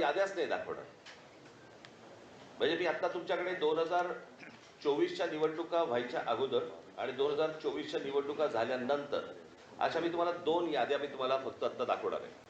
याद्याच नाही दाखवणार. म्हणजे मी आता तुमच्याकडे दोन हजार चोवीसच्या निवडणुका व्हायच्या अगोदर आणि दोन हजार चोवीसच्या निवडणुका झाल्यानंतर अशा मी तुम्हाला दोन याद्या मी तुम्हाला फक्त आता दाखवणार आहे.